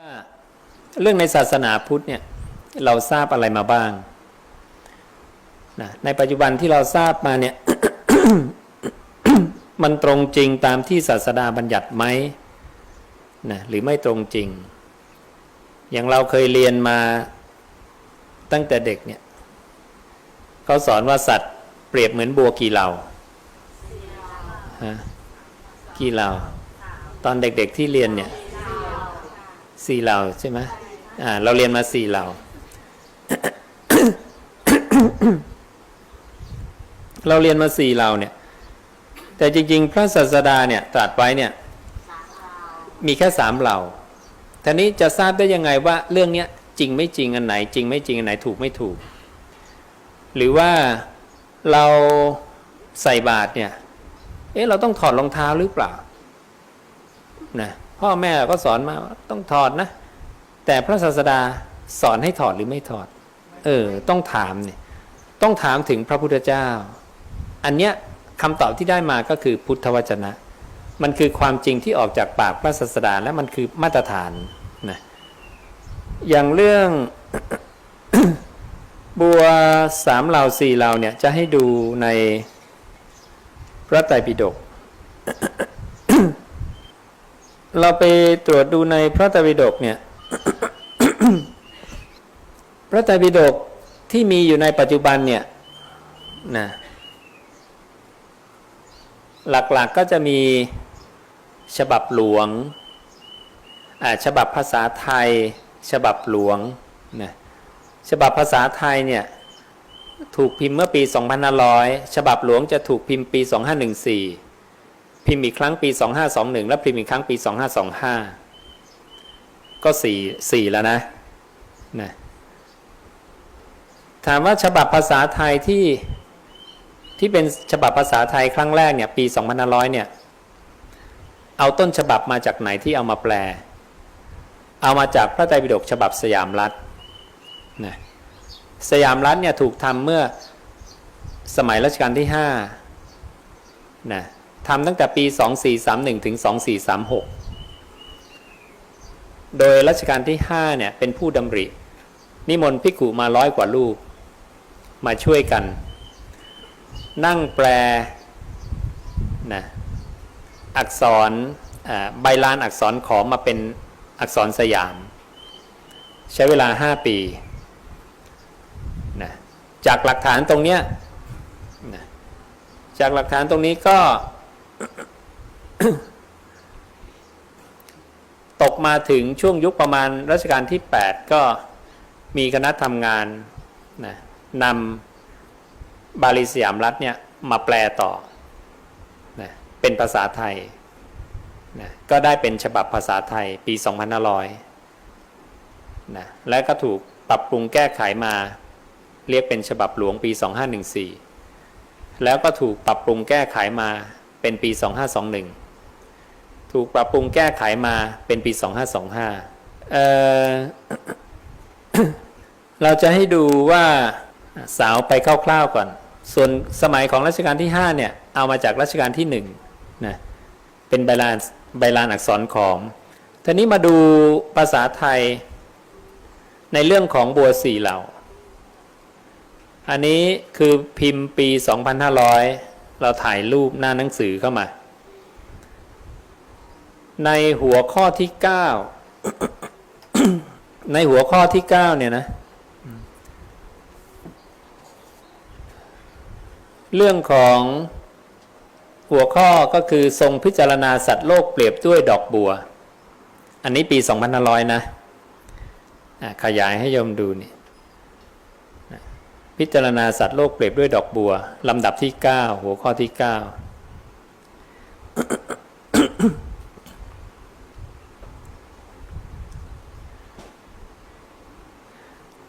ว่าเรื่องในศาสนาพุทธเนี่ยเราทราบอะไรมาบ้างนะในปัจจุบันที่เราทราบมาเนี่ย มันตรงจริงตามที่ศาสดาบัญญัติไหมนะหรือไม่ตรงจริง อย่างเราเคยเรียนมาตั้งแต่เด็กเนี่ยเขาสอนว่าสัตว์เปรียบเหมือนบัวกี่เหล่าฮะกี่เหล่า ตอนเด็กๆที่เรียนเนี่ย สี่เหล่าใช่ไหมอ่าเราเรียนมาสี่เหล่า เราเรียนมาสี่เหล่าเนี่ย แต่จริง ๆ พระศาสดาเนี่ยตรัสไว้เนี่ย มีแค่สามเหล่าทีนี้จะทราบได้ยังไงว่าเรื่องเนี้ยจริงไม่จริงอันไหน จริงไม่จริงอันไหนถูกไม่ถูก หรือว่าเราใส่บาตรเนี่ย เอ๊ะเราต้องถอดรองเท้าหรือเปล่านะ พ่อแม่ก็สอนมาว่าต้องถอดนะ แต่พระศาสดาสอนให้ถอดหรือไม่ถอด เออ ต้องถามเนี่ย ต้องถามถึงพระพุทธเจ้า อันเนี้ยคำตอบที่ได้มาก็คือพุทธวจนะ มันคือความจริงที่ออกจากปากพระศาสดาและมันคือมาตรฐานนะอย่างเรื่องบัวสามเหล่าสี่เหล่าเนี่ยจะให้ดูในพระไตรปิฎก เราไปตรวจดูในพระไตรปิฎกเนี่ย พระไตรปิฎกที่มีอยู่ในปัจจุบันเนี่ยนะหลักๆกก็จะมีฉบับหลวงอ่าฉบับภาษาไทย ฉบับหลวงนะฉบับภาษาไทยเนี่ยถูกพิมพ์เมื่อปี 2500 ฉบับหลวงจะถูกพิมพ์ปี 2514 พิมพ์อีกครั้งปี 2521 และพิมพ์อีกครั้งปี 2525 ก็สี่แล้วนะนะถามว่าฉบับภาษาไทยที่ที่เป็นฉบับภาษาไทยครั้งแรกเนี่ยปี2500เนี่ยเอาต้นฉบับมาจากไหนที่เอามาแปล เอามาจากพระไตรปิฎกฉบับสยามรัฐนะสยามรัฐเนี่ยถูกทำเมื่อสมัยรัชกาลที่5นะ ทำตั้งแต่ปี 2431 ถึง 2436 โดยรัชกาลที่ 5 เนี่ย เป็นผู้ดำริ นิมนต์ภิกุมาร้อยกว่ารูปมาช่วยกัน นั่งแปลนะอักษรใบลานอักษรขอมมาเป็นอักษรสยาม ใช้เวลา 5 ปีนะจากหลักฐานตรงเนี้ยนะจากหลักฐานตรงนี้ก็ ตกมาถึงช่วงยุคประมาณรัชกาลที่ 8 ก็มีคณะทำงานนะนำบาลีสยามรัฐเนี่ยมาแปลต่อนะเป็นภาษาไทยนะก็ได้เป็นฉบับภาษาไทยปี 2500นะและก็ถูกปรับปรุงแก้ไขมาเรียกเป็นฉบับหลวงปี 2514 แล้วก็ถูกปรับปรุงแก้ไขมาเป็นปี 2521 ถูกปรับปรุงแก้ไขมาเป็นปี 2525เอ่อเราจะให้ดูว่าสาวไปคร่าวๆก่อน ส่วนสมัยของรัชกาลที่ 5 เนี่ย เอามาจากรัชกาลที่1นะเป็นใบลานใบลานอักษรขอมทีนี้มาดูภาษาไทยในเรื่องของบัวสี่เหล่า อันนี้คือพิมพ์ปี 2500 เราถ่ายรูปหน้าหนังสือเข้ามา ในหัวข้อที่9ในหัวข้อที่9เนี่ยนะ เรื่องของหัวข้อก็คือทรงพิจารณาสัตว์โลกเปรียบด้วยดอกบัว อันนี้ปี2500นะะขยายให้โยมดูนี่พิจารณาสัตว์โลกเปรียบด้วยดอกบัวลำดับที่ 9 หัวข้อที่ 9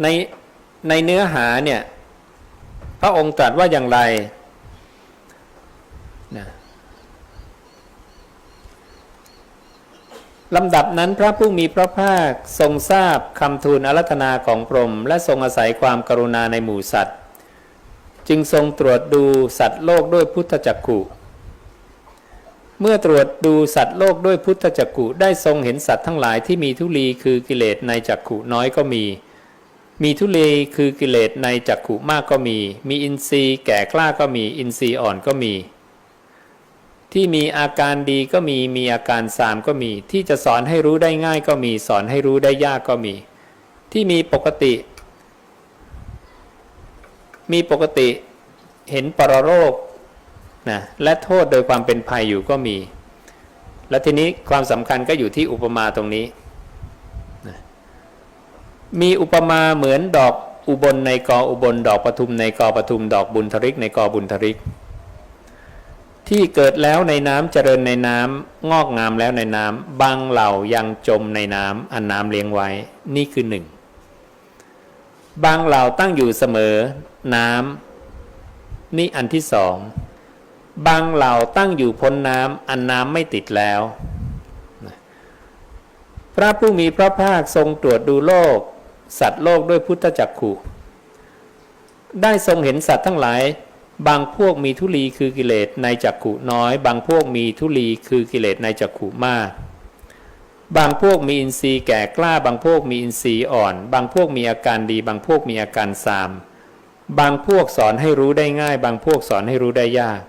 ในในเนื้อหาเนี่ยพระองค์ตรัสว่าอย่างไรนะลำดับนั้นพระผู้มีพระภาคทรงทราบคำทูลอารัธนาของพรหมและทรงอาศัยความกรุณาในหมู่สัตว์ จึงทรงตรวจดูสัตว์โลกด้วยพุทธจักขุเมื่อตรวจดูสัตว์โลกด้วยพุทธจักกุได้ทรงเห็นสัตว์ทั้งหลายที่มีทุลีคือกิเลสในจักขุน้อยก็มี มีทุเลคือกิเลสในจักขุมากก็มี มีอินทรีย์แก่กล้าก็มี อินทรีย์อ่อนก็มี ที่มีอาการดีก็มี มีอาการสามก็มี ที่จะสอนให้รู้ได้ง่ายก็มี สอนให้รู้ได้ยากก็มี ที่มีปกติ มีปกติเห็นปรโรคนะและโทษโดยความเป็นภัยอยู่ก็มี และทีนี้ความสำคัญก็อยู่ที่อุปมาตรงนี้ มีอุปมาเหมือนดอกอุบลในกออุบลดอกปทุมในกอปทุม ดอกบุญทริกในกอบุญทริก ที่เกิดแล้วในน้ำเจริญในน้ำงอกงามแล้วในน้ำบางเหล่ายังจมในน้ำอันน้ำเลี้ยงไว้ นี่คือหนึ่งบางเหล่าตั้งอยู่เสมอ น้ำนี่อันที่สองบางเหล่าตั้งอยู่พ้นน้ำอันน้ำไม่ติดแล้ว พระผู้มีพระภาคทรงตรวจดูโลก สัตว์โลกด้วยพุทธจักขุได้ทรงเห็นสัตว์ทั้งหลาย บางพวกมีทุลีคือกิเลสในจักขุน้อย บางพวกมีทุลีคือกิเลสในจักขุมาก บางพวกมีอินทรีย์แก่กล้า บางพวกมีอินทรีย์อ่อน บางพวกมีอาการดี บางพวกมีอาการซาม บางพวกสอนให้รู้ได้ง่าย บางพวกสอนให้รู้ได้ยาก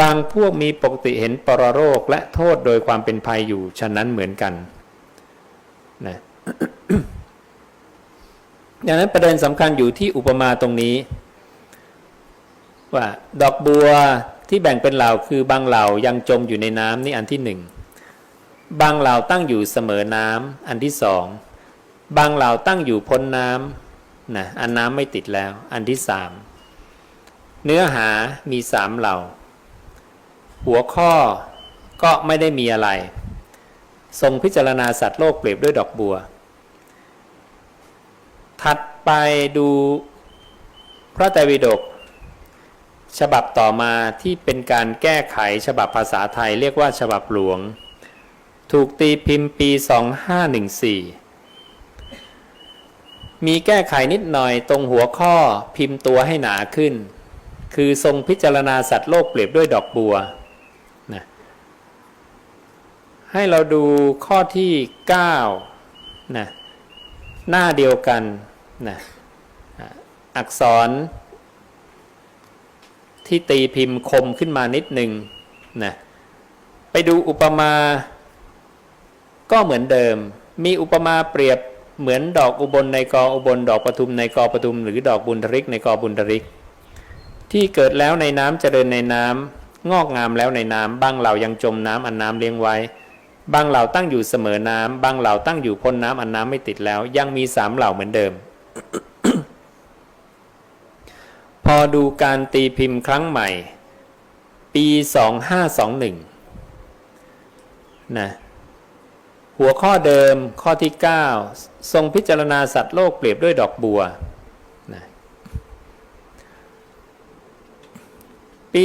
บางพวกมีปกติเห็นปรโรคและโทษโดยความเป็นภัยอยู่ ฉะนั้นเหมือนกันนะ ดังนั้นประเด็นสำคัญอยู่ที่อุปมาตรงนี้ ว่าดอกบัวที่แบ่งเป็นเหล่าคือบางเหล่ายังจมอยู่ในน้ำนี่อันที่หนึ่งบางเหล่าตั้งอยู่เสมอน้ำอันที่สองบางเหล่าตั้งอยู่พ้นน้ำนะอันน้ำไม่ติดแล้ว อันที่สามเนื้อหามีสามเหล่า หัวข้อก็ไม่ได้มีอะไร ทรงพิจารณาสัตว์โลกเปรียบด้วยดอกบัว ถัดไปดูพระไตรปิฎกฉบับต่อมาที่เป็นการแก้ไขฉบับภาษาไทยเรียกว่าฉบับหลวง ถูกตีพิมพ์ปี 2514 มีแก้ไขนิดหน่อยตรงหัวข้อพิมพ์ตัวให้หนาขึ้น คือทรงพิจารณาสัตว์โลกเปรียบด้วยดอกบัวนะให้เราดูข้อที่ 9 นะหน้าเดียวกัน นะอักษร ที่ตีพิมพ์คมขึ้นมานิดหนึ่งนะไปดูอุปมาก็เหมือนเดิม มีอุปมาเปรียบเหมือนดอกอุบลในกออุบล ดอกปทุมในกอปทุม หรือดอกบุญทริกในกอบุญทริก ที่เกิดแล้วในน้ำเจริญในน้ำงอกงามแล้วในน้ำบางเหล่ายังจมน้ำอันน้ำเลี้ยงไว้บางเหล่าตั้งอยู่เสมอน้ำบางเหล่าตั้งอยู่พ้นน้ำอันน้ำไม่ติดแล้ว ยังมีสามเหล่าเหมือนเดิม พอดูการตีพิมพ์ครั้งใหม่ ปี 2521 นะหัวข้อเดิมข้อที่ 9 ทรงพิจารณาสัตว์โลกเปรียบด้วยดอกบัวนะปี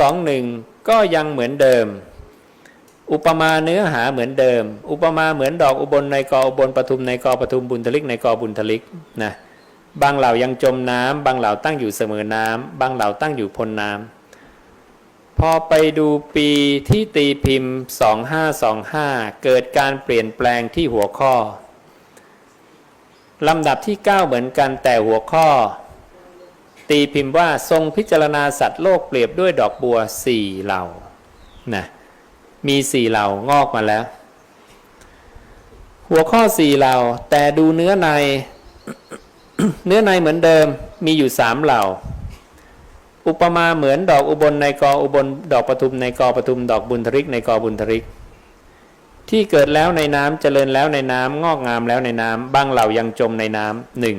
2521 ก็ยังเหมือนเดิม อุปมาเนื้อหาเหมือนเดิม อุปมาเหมือนดอกอุบลในกออุบลปทุมในกอปทุมบุญทลิกในกอบุญทลิกนะบางเหล่ายังจมน้ำบางเหล่าตั้งอยู่เสมอน้ำบางเหล่าตั้งอยู่พ้นน้ำพอไปดูปีที่ตีพิมพ์ 2525 เกิดการเปลี่ยนแปลงที่หัวข้อลำดับที่ 9 เหมือนกันแต่หัวข้อ ตีพิมพ์ว่าทรงพิจารณาสัตว์โลกเปรียบด้วยดอกบัวสี่เหล่านะ มีสี่เหล่างอกมาแล้ว หัวข้อสี่เหล่า แต่ดูเนื้อใน เนื้อในเหมือนเดิมมีอยู่สามเหล่า อุปมาเหมือนดอกอุบลในกออุบลดอกปทุมในกอปทุม ดอกบุญทริกในกอบุญทริก ที่เกิดแล้วในน้ำเจริญแล้วในน้ำงอกงามแล้วในน้ำบางเหล่ายังจมในน้ำหนึ่ง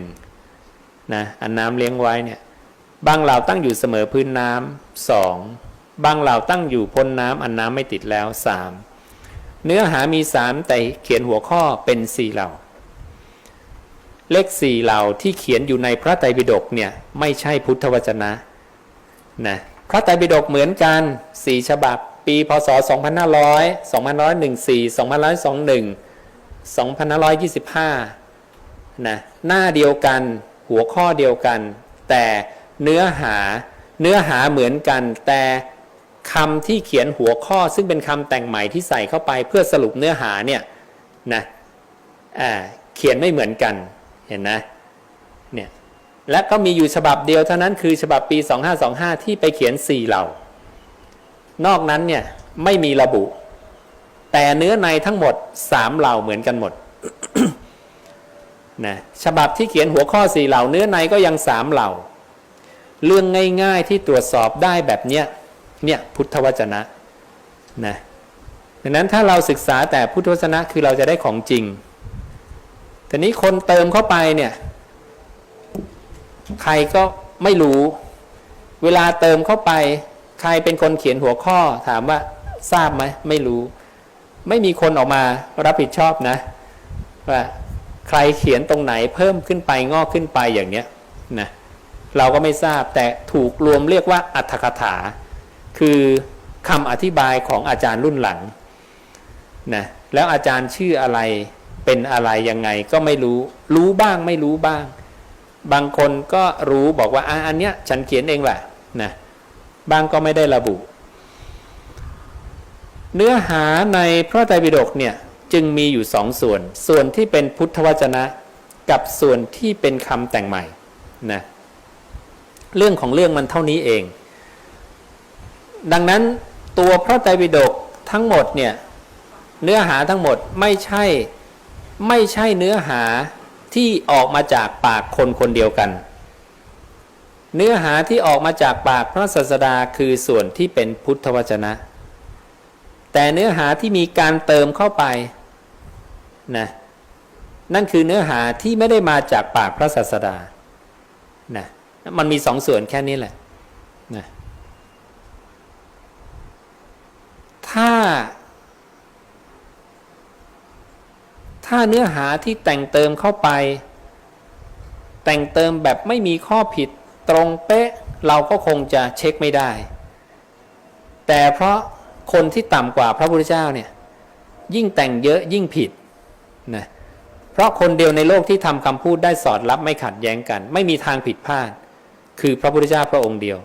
นะอันน้ำเลี้ยงไว้เนี่ยบางเหล่าตั้งอยู่เสมอพื้นน้ำสอง บางเหล่าตั้งอยู่พ้นน้ำอันน้ำไม่ติดแล้วสามเนื้อหามีสามแต่เขียนหัวข้อเป็นสี่เหล่า เลขสี่เหล่าที่เขียนอยู่ในพระไตรปิฎกเนี่ยไม่ใช่พุทธวจนะนะพระไตรปิฎกเหมือนกันสี่ฉบับ ปีพศ 2500 2514 2521 2525นะหน้าเดียวกันหัวข้อเดียวกัน แต่เนื้อหาเนื้อหาเหมือนกันแต่ คำที่เขียนหัวข้อซึ่งเป็นคำแต่งใหม่ที่ใส่เข้าไปเพื่อสรุปเนื้อหาเนี่ยนะเขียนไม่เหมือนกันเห็นนะเนี่ยและก็มีอยู่ฉบับเดียวเท่านั้นคือฉบับปี 2525 ที่ไปเขียน 4 เหล่า นอกนั้นเนี่ยไม่มีระบุ แต่เนื้อในทั้งหมด 3 เหล่าเหมือนกันหมดนะฉบับที่เขียนหัวข้อ 4 เหล่า เนื้อในก็ยัง 3 เหล่า เรื่องง่ายๆที่ตรวจสอบได้แบบเนี้ย เนี่ยพุทธวจนะนะดังนั้นถ้าเราศึกษาแต่พุทธวจนะคือเราจะได้ของจริง แต่นี้คนเติมเข้าไปเนี่ยใครก็ไม่รู้ เวลาเติมเข้าไป ใครเป็นคนเขียนหัวข้อถามว่าทราบไหมไม่รู้ ไม่มีคนออกมารับผิดชอบนะ ว่าใครเขียนตรงไหนเพิ่มขึ้นไปงอกขึ้นไปอย่างเนี้ยนะเราก็ไม่ทราบแต่ถูกรวมเรียกว่าอัตถกถา คือคำอธิบายของอาจารย์รุ่นหลังนะแล้วอาจารย์ชื่ออะไรเป็นอะไรยังไงก็ไม่รู้ รู้บ้างไม่รู้บ้าง บางคนก็รู้บอกว่าอะอันเนี้ยฉันเขียนเองแหละนะบางก็ไม่ได้ระบุ เนื้อหาในพระไตรปิฎกเนี่ยจึงมีอยู่สองส่วน ส่วนที่เป็นพุทธวจนะกับส่วนที่เป็นคำแต่งใหม่นะเรื่องของเรื่องมันเท่านี้เอง ดังนั้นตัวพระไตรปิฎกทั้งหมดเนี่ยเนื้อหาทั้งหมดไม่ใช่ไม่ใช่เนื้อหาที่ออกมาจากปากคนคนเดียวกัน เนื้อหาที่ออกมาจากปากพระศาสดาคือส่วนที่เป็นพุทธวจนะ แต่เนื้อหาที่มีการเติมเข้าไปนะนั่นคือเนื้อหาที่ไม่ได้มาจากปากพระศาสดานะมันมีสองส่วนแค่นี้แหละนะ ถ้า ถ้าเนื้อหาที่แต่งเติมเข้าไป แต่งเติมแบบไม่มีข้อผิดตรงเป๊ะเราก็คงจะเช็คไม่ได้ แต่เพราะคนที่ต่ำกว่าพระพุทธเจ้าเนี่ยยิ่งแต่งเยอะยิ่งผิดนะเพราะคนเดียวในโลกที่ทำคำพูดได้สอดรับไม่ขัดแย้งกัน ไม่มีทางผิดพลาด คือพระพุทธเจ้าพระองค์เดียว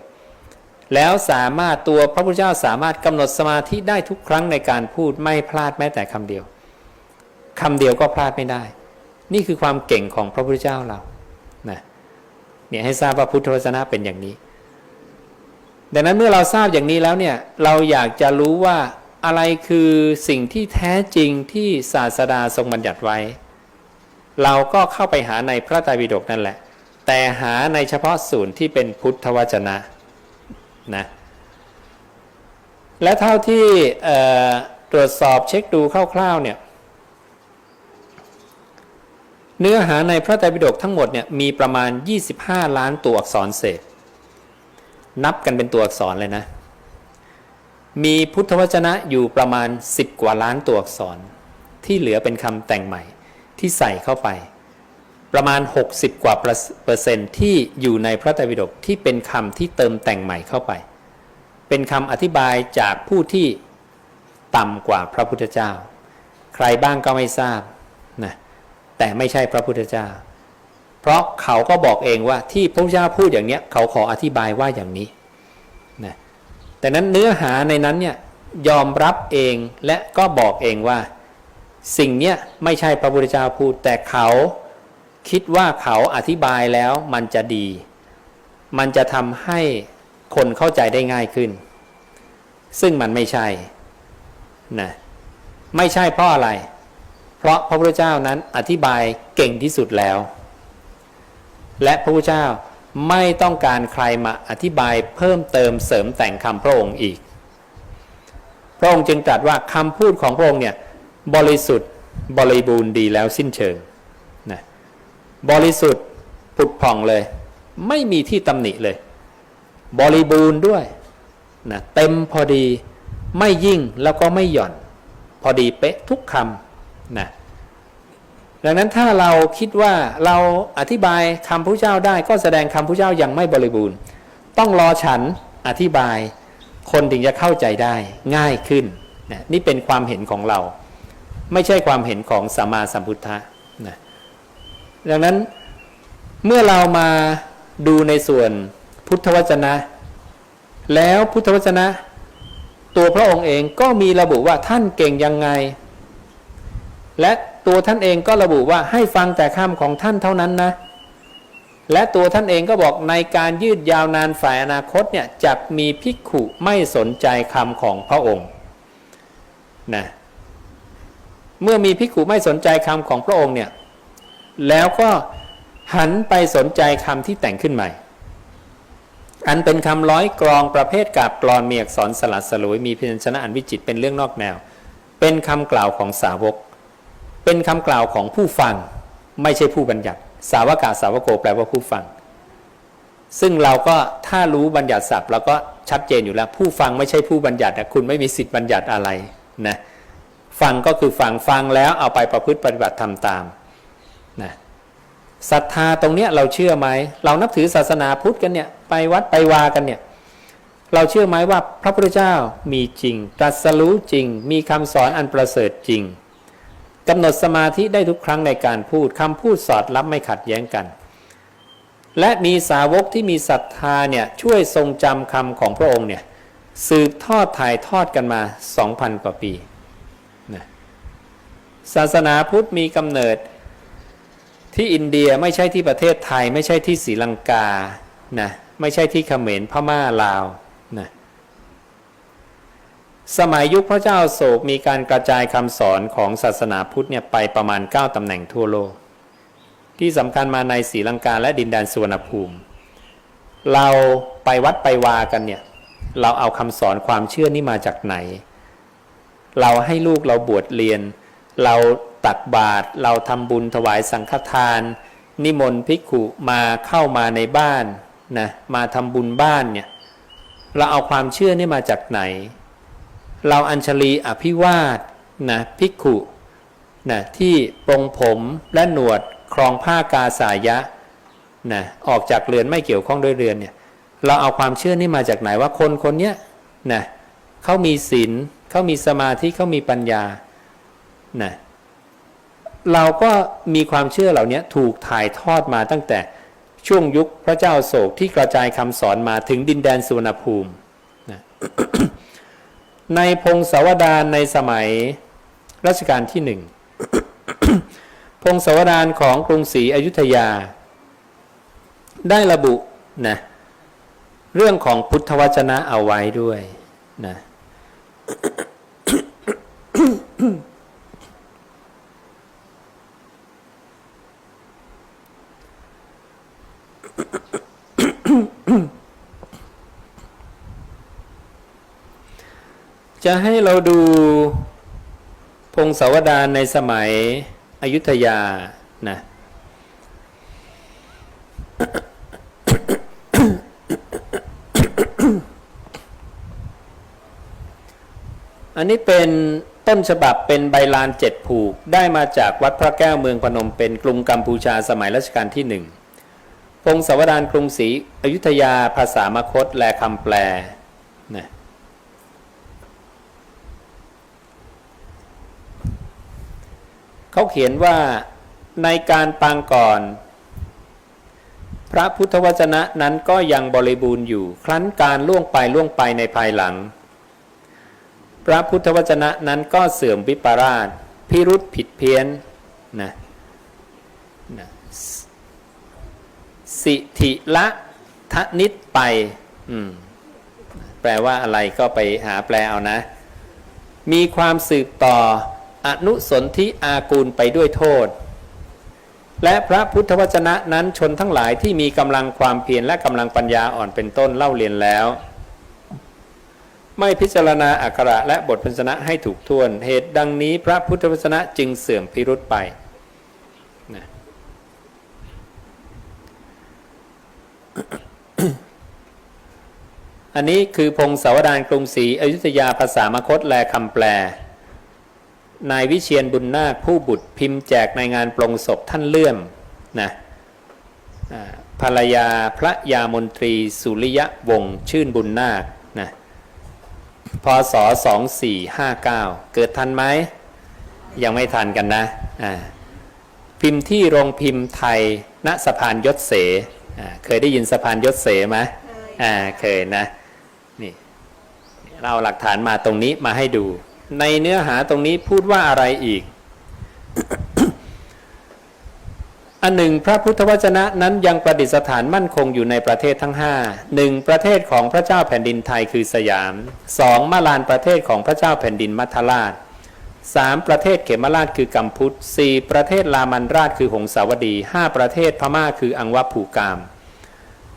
แล้วสามารถตัวพระพุทธเจ้าสามารถกำหนดสมาธิได้ทุกครั้งในการพูดไม่พลาดแม้แต่คำเดียวคำเดียวก็พลาดไม่ได้ นี่คือความเก่งของพระพุทธเจ้าเรานะเนี่ยให้ทราบว่าพุทธวจนะเป็นอย่างนี้ ดังนั้นเมื่อเราทราบอย่างนี้แล้วเนี่ยเราอยากจะรู้ว่าอะไรคือสิ่งที่แท้จริงที่ศาสดาทรงบัญญัติไว้ เราก็เข้าไปหาในพระไตรปิฎกนั่นแหละ แต่หาในเฉพาะส่วนที่เป็นพุทธวจนะ นะและเท่าที่ตรวจสอบเช็คดูคร่าวๆเนี่ยเนื้อหาในพระไตรปิฎกทั้งหมดเนี่ยมีประมาณ 25 ล้านตัวอักษรเศษ นับกันเป็นตัวอักษรเลยนะ มีพุทธวจนะอยู่ประมาณ 10 กว่าล้านตัวอักษร ที่เหลือเป็นคำแต่งใหม่ที่ใส่เข้าไป ประมาณ 60 กว่าเปอร์เซ็นต์ที่อยู่ในพระไตรปิฎกที่เป็นคำที่เติมแต่งใหม่เข้าไป เป็นคำอธิบายจากผู้ที่ต่ำกว่าพระพุทธเจ้า ใครบ้างก็ไม่ทราบนะแต่ไม่ใช่พระพุทธเจ้า เพราะเขาก็บอกเองว่าที่พระพุทธเจ้าพูดอย่างเนี้ยเขาขออธิบายว่าอย่างนี้นะแต่นั้นเนื้อหาในนั้นเนี่ยยอมรับเองและก็บอกเองว่า สิ่งเนี้ยไม่ใช่พระพุทธเจ้าพูดแต่เขา คิดว่าเขาอธิบายแล้วมันจะดี มันจะทำให้คนเข้าใจได้ง่ายขึ้น ซึ่งมันไม่ใช่นะไม่ใช่เพราะอะไร เพราะพระพุทธเจ้านั้นอธิบายเก่งที่สุดแล้ว และพระพุทธเจ้าไม่ต้องการใครมาอธิบายเพิ่มเติมเสริมแต่งคำพระองค์อีก พระองค์จึงตรัสว่าคำพูดของพระองค์เนี่ยบริสุทธิ์บริบูรณ์ดีแล้วสิ้นเชิง บริสุทธิ์ผุดผ่องเลย ไม่มีที่ตำหนิเลย บริบูรณ์ด้วยนะเต็มพอดีไม่ยิ่งแล้วก็ไม่หย่อน พอดีเป๊ะทุกคำนะดังนั้นถ้าเราคิดว่าเราอธิบายคำพระเจ้าได้ก็แสดงคำพระเจ้ายังไม่บริบูรณ์ ต้องรอฉันอธิบายคนถึงจะเข้าใจได้ง่ายขึ้นนะนี่เป็นความเห็นของเรา ไม่ใช่ความเห็นของสัมมาสัมพุทธะนะ ดังนั้นเมื่อเรามาดูในส่วนพุทธวจนะ แล้วพุทธวจนะ ตัวพระองค์เองก็มีระบุว่าท่านเก่งยังไง และตัวท่านเองก็ระบุว่าให้ฟังแต่คำของท่านเท่านั้นนะ และตัวท่านเองก็บอกในการยืดยาวนานฝ่ายอนาคตเนี่ยจะมีภิกขุไม่สนใจคำของพระองค์นะเมื่อมีภิกขุไม่สนใจคำของพระองค์เนี่ย แล้วก็หันไปสนใจคำที่แต่งขึ้นใหม่ อันเป็นคำร้อยกรองประเภทกาบกรอนมีอักษรสลัดสลวยมีพยัญชนะอันวิจิตรเป็นเรื่องนอกแนว เป็นคำกล่าวของสาวก เป็นคำกล่าวของผู้ฟัง ไม่ใช่ผู้บัญญัติ สาวกาสาวโกแปลว่าผู้ฟัง ซึ่งเราก็ถ้ารู้บัญญัติศัพท์เราก็ชัดเจนอยู่แล้ว ผู้ฟังไม่ใช่ผู้บัญญัตินะคุณไม่มีสิทธิ์บัญญัติอะไรนะฟังก็คือฟังฟังแล้วเอาไปประพฤติปฏิบัติทำตาม นะศรัทธาตรงเนี้ยเราเชื่อไหมเรานับถือศาสนาพุทธกันเนี่ยไปวัดไปวากันเนี่ยเราเชื่อไหมว่าพระพุทธเจ้ามีจริงตรัสรู้จริง มีคำสอนอันประเสริฐจริงกำหนดสมาธิได้ทุกครั้งในการพูดคำพูดสอดรับไม่ขัดแย้งกัน และมีสาวกที่มีศรัทธาเนี่ยช่วยทรงจำคำของพระองค์เนี่ยสืบทอดถ่ายทอดกันมา 2,000 กว่าปีนะศาสนาพุทธมีกำเนิด ที่อินเดียไม่ใช่ที่ประเทศไทย ไม่ใช่ที่ศรีลังกานะไม่ใช่ที่เขมรพม่าลาวนะสมัยยุคพระเจ้าโศกมีการกระจายคำสอนของศาสนาพุทธเนี่ยไปประมาณ 9ตำแหน่งทั่วโลก ที่สำคัญมาในศรีลังกาและดินแดนสุวรรณภูมิ เราไปวัดไปวากันเนี่ยเราเอาคำสอนความเชื่อนี่มาจากไหน เราให้ลูกเราบวชเรียน เรา ตักบาตรเราทำบุญถวายสังฆทาน นิมนต์ภิกขุมาเข้ามาในบ้านนะมาทำบุญบ้านเนี่ยเราเอาความเชื่อนี่มาจากไหน เราอัญชลีอภิวาสนะภิกขุนะที่ปรงผมและหนวดครองผ้ากาสายะนะออกจากเรือนไม่เกี่ยวข้องด้วยเรือนเนี่ยเราเอาความเชื่อนี่มาจากไหนว่าคนคนเนี้ยนะเขามีศีลเขามีสมาธิเขามีปัญญานะ เราก็มีความเชื่อเหล่านี้ถูกถ่ายทอดมาตั้งแต่ช่วงยุคพระเจ้าโศกที่กระจายคำสอนมาถึงดินแดนสุวรรณภูมินะในพงศาวดารในสมัยรัชกาลที่หนึ่งพงศาวดารของกรุงศรีอยุธยา ได้ระบุนะเรื่องของพุทธวจนะเอาไว้ด้วยนะ จะให้เราดูพงศาวดารในสมัยอยุธยานะอันนี้เป็นต้นฉบับเป็นใบลานเจ็ดผูก ได้มาจากวัดพระแก้วเมืองพนมเป็นกรุงกัมพูชาสมัยรัชกาลที่หนึ่ง พงศาวดารกรุงศรีอยุธยาภาษามคตและคำแปลนะเขาเขียนว่าในการปางก่อน พระพุทธวจนะนั้นก็ยังบริบูรณ์อยู่ ครั้นการล่วงไปล่วงไปในภายหลัง พระพุทธวจนะนั้นก็เสื่อมวิปราชพิรุษผิดเพี้ยนนะนะ สิธิละทะนิดไป อืม แปลว่าอะไรก็ไปหาแปลเอานะ มีความสืบต่ออนุสนธิอากูลไปด้วยโทษ และพระพุทธวจนะนั้นชนทั้งหลายที่มีกำลังความเพียรและกำลังปัญญาอ่อนเป็นต้นเล่าเรียนแล้ว ไม่พิจารณาอักขระและบทพันชนะให้ถูกท่วน เหตุดังนี้พระพุทธวจนะจึงเสื่อมพิรุษไปนะ อันนี้คือพงศาวดารกรุงศรีอยุธยาภาษามคตแลคำแปล นายวิเชียนบุญนาคผู้บุตรพิมพ์แจกในงานปลงศพท่านเลื่อมนะภรรยาพระยามนตรีสุริยะวงชื่นบุญนาคนะพศ 2459 เกิดทันไหม ยังไม่ทันกันนะ พิมพ์ที่โรงพิมพ์ไทย ณสะพานยศเส เคยได้ยินสะพานยศเสไหมอ่าเคยนะนี่เราเอาหลักฐานมาตรงนี้มาให้ดู ในเนื้อหาตรงนี้พูดว่าอะไรอีก อันหนึ่งพระพุทธวจนะนั้นยังประดิษฐานมั่นคงอยู่ในประเทศทั้งห้าหนึ่งประเทศของพระเจ้าแผ่นดินไทยคือสยามสองมาลานประเทศของพระเจ้าแผ่นดินมัทราช สามประเทศเขมราชคือกัมพุทธสี่ประเทศลามันราชคือหงสาวดีห้าประเทศพม่าคืออังวผูกาม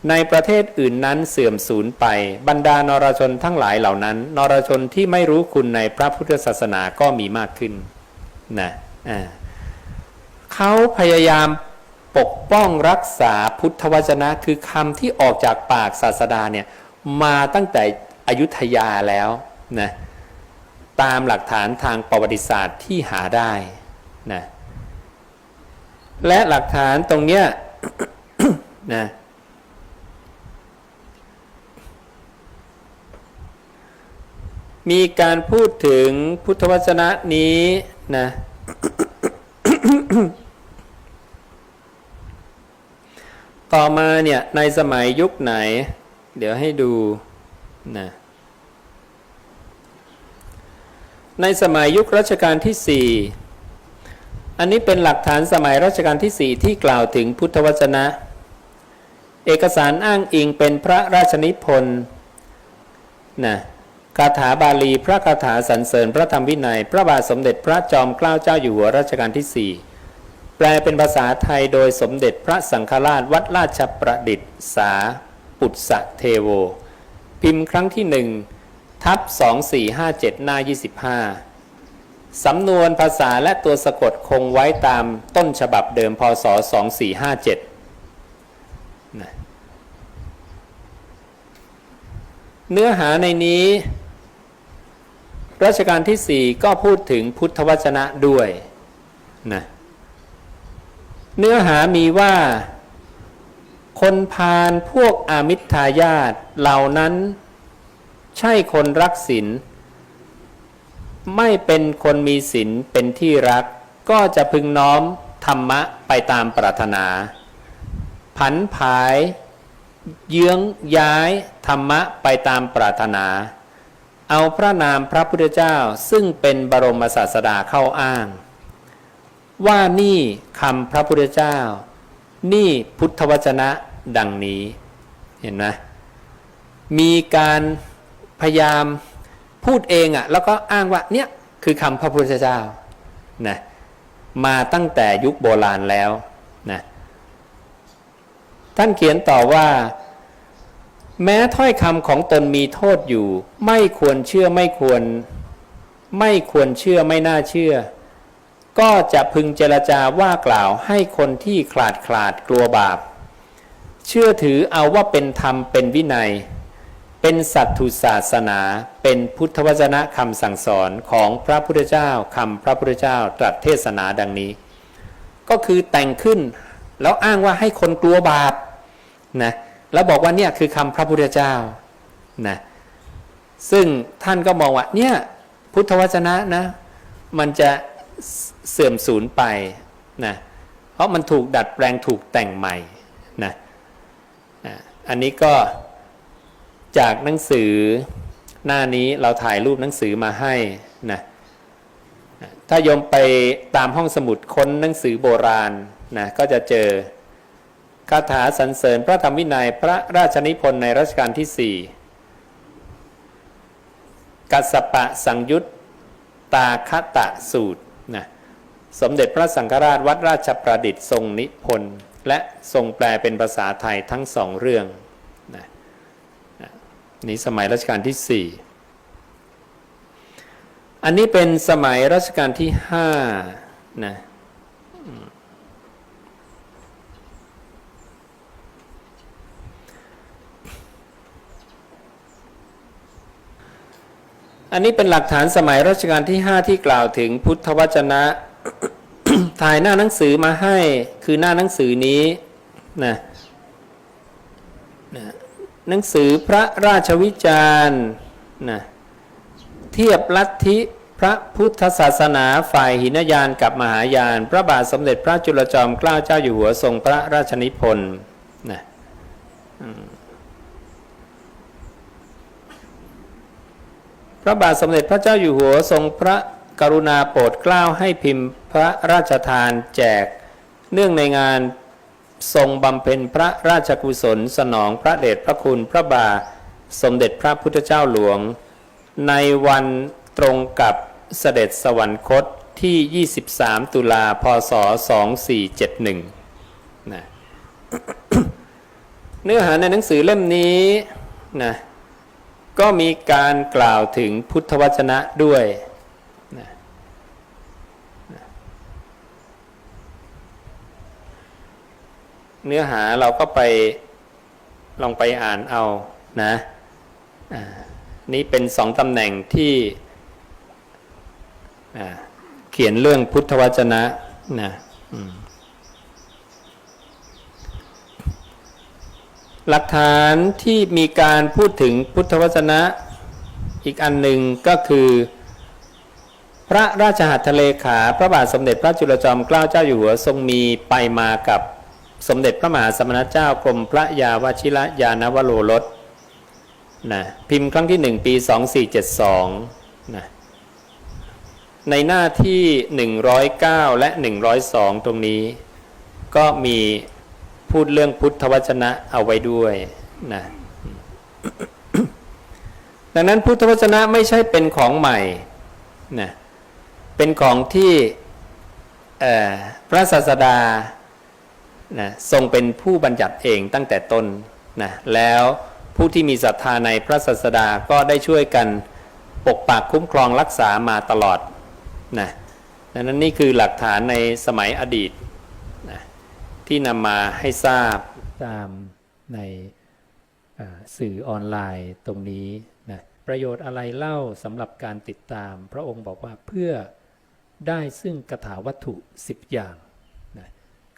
ในประเทศอื่นนั้นเสื่อมสูญไป บรรดานรชนทั้งหลายเหล่านั้น นรชนที่ไม่รู้คุณในพระพุทธศาสนาก็มีมากขึ้นนะเขาพยายามปกป้องรักษาพุทธวจนะคือคำที่ออกจากปากศาสดาเนี่ยมาตั้งแต่อยุธยาแล้วนะ ตามหลักฐานทางประวัติศาสตร์ที่หาได้นะและหลักฐานตรงเนี้ยนะมีการพูดถึงพุทธวจนะนี้นะต่อมาเนี่ยในสมัยยุคไหน เดี๋ยวให้ดูนะ ในสมัยยุครัชกาลที่สี่อันนี้เป็นหลักฐานสมัยรัชกาลที่สี่ที่กล่าวถึงพุทธวจนะ เอกสารอ้างอิงเป็นพระราชนิพนธ์นะคาถาบาลีพระคาถาสรรเสริญพระธรรมวินัย พระบาทสมเด็จพระจอมเกล้าเจ้าอยู่หัวรัชกาลที่สี่แปลเป็นภาษาไทยโดยสมเด็จพระสังฆราชวัดราชประดิษฐ์สา ปุตสะเทโว พิมพ์ครั้งที่หนึ่ง ทับ2457 หน้า 25 สำนวนภาษาและตัวสะกดคงไว้ตามต้นฉบับเดิมพศ 2457นะเนื้อหาในนี้ รัชกาลที่ 4 ก็พูดถึงพุทธวจนะด้วยนะเนื้อหามีว่า คนพาลพวกอามิตรทายาทเหล่านั้น ใช่คนรักศีลไม่เป็นคนมีศีลเป็นที่รัก ก็จะพึงน้อมธรรมะไปตามปรารถนา ผันผาย เยื้องย้ายธรรมะไปตามปรารถนา เอาพระนามพระพุทธเจ้าซึ่งเป็นบรมศาสดาเข้าอ้าง ว่านี่คำพระพุทธเจ้า นี่พุทธวจนะดังนี้ เห็นไหมมีการ พยายามพูดเองอะ่ะแล้วก็อ้างว่าเนี่ยคือคำพระพุทธเจ้านะมาตั้งแต่ยุคโบราณแล้วนะท่านเขียนต่อว่า แม้ถ้อยคำของตนมีโทษอยู่ ไม่ควรเชื่อไม่ควร ไม่ควรเชื่อไม่น่าเชื่อ ก็จะพึงเจรจาว่ากล่าวให้คนที่ขลาดขลาดกลัวบาป เชื่อถือเอาว่าเป็นธรรมเป็นวินัย เป็นสัตถุศาสนา เป็นพุทธวจนะคำสั่งสอนของพระพุทธเจ้าคำพระพุทธเจ้าตรัสเทศนาดังนี้ ก็คือแต่งขึ้น แล้วอ้างว่าให้คนกลัวบาปนะแล้วบอกว่าเนี่ยคือคำพระพุทธเจ้านะซึ่งท่านก็มองว่าเนี่ยพุทธวจนะนะมันจะเสื่อมสูญไปนะเพราะมันถูกดัดแปลงถูกแต่งใหม่นะอะอันนี้ก็ จากหนังสือหน้านี้เราถ่ายรูปหนังสือมาให้นะถ้าโยมไปตามห้องสมุดค้นหนังสือโบราณนะก็จะเจอคาถาสรรเสริญพระธรรมวินัยพระราชนิพนธ์ในรัชกาลที่สี่กัสปะสังยุตตาคตะสูตรนะสมเด็จพระสังฆราชวัดราชประดิษฐ์ทรงนิพนธ์และทรงแปลเป็นภาษาไทยทั้งสองเรื่อง นี่สมัยรัชกาลที่สี่อันนี้เป็นสมัยรัชกาลที่ห้านะอันนี้เป็นหลักฐานสมัยรัชกาลที่ 5 ที่กล่าวถึงพุทธวจนะ ถ่ายหน้าหนังสือมาให้คือหน้าหนังสือนี้นะนะ หนังสือพระราชวิจารณ์นะเทียบลัทธิพระพุทธศาสนาฝ่ายหินยานกับมหายาน พระบาทสมเด็จพระจุลจอมเกล้าเจ้าอยู่หัวทรงพระราชนิพนธ์นะพระบาทสมเด็จพระเจ้าอยู่หัวทรงพระกรุณาโปรดเกล้าให้พิมพ์พระราชทานแจก เนื่องในงาน ทรงบำเพ็ญพระราชกุศลสนองพระเดชพระคุณพระบาทสมเด็จพระพุทธเจ้าหลวง ในวันตรงกับเสด็จสวรรคตที่ 23 ตุลาพศ 2471นะเนื้อหาในหนังสือเล่มนี้นะก็มีการกล่าวถึงพุทธวจนะด้วยนะนะ เนื้อหาเราก็ไปลองไปอ่านเอานะนี่เป็นสองตำแหน่งที่เขียนเรื่องพุทธวจนะนะหลักฐานที่มีการพูดถึงพุทธวจนะอีกอันหนึ่งก็คือ พระราชหัตถเลขา พระบาทสมเด็จพระจุลจอมเกล้าเจ้าอยู่หัวทรงมีไปมากับ สมเด็จพระมหาสมณเจ้ากรมพระยาวชิระยานวโรรสนะพิมพ์ครั้งที่หนึ่งปี2472นะในหน้าที่109และ102ตรงนี้ ก็มีพูดเรื่องพุทธวจนะเอาไว้ด้วยนะดังนั้นพุทธวจนะไม่ใช่เป็นของใหม่นะเป็นของที่พระศาสดา นะทรงเป็นผู้บัญญัติเองตั้งแต่ต้นนะแล้วผู้ที่มีศรัทธาในพระศาสดาก็ได้ช่วยกันปกปักคุ้มครองรักษามาตลอดนะดังนั้นนี่คือหลักฐานในสมัยอดีตที่นำมาให้ทราบตามในสื่อออนไลน์ตรงนี้นะประโยชน์อะไรเล่าสำหรับการติดตาม พระองค์บอกว่าเพื่อได้ซึ่งกถาวัตถุ 10 อย่าง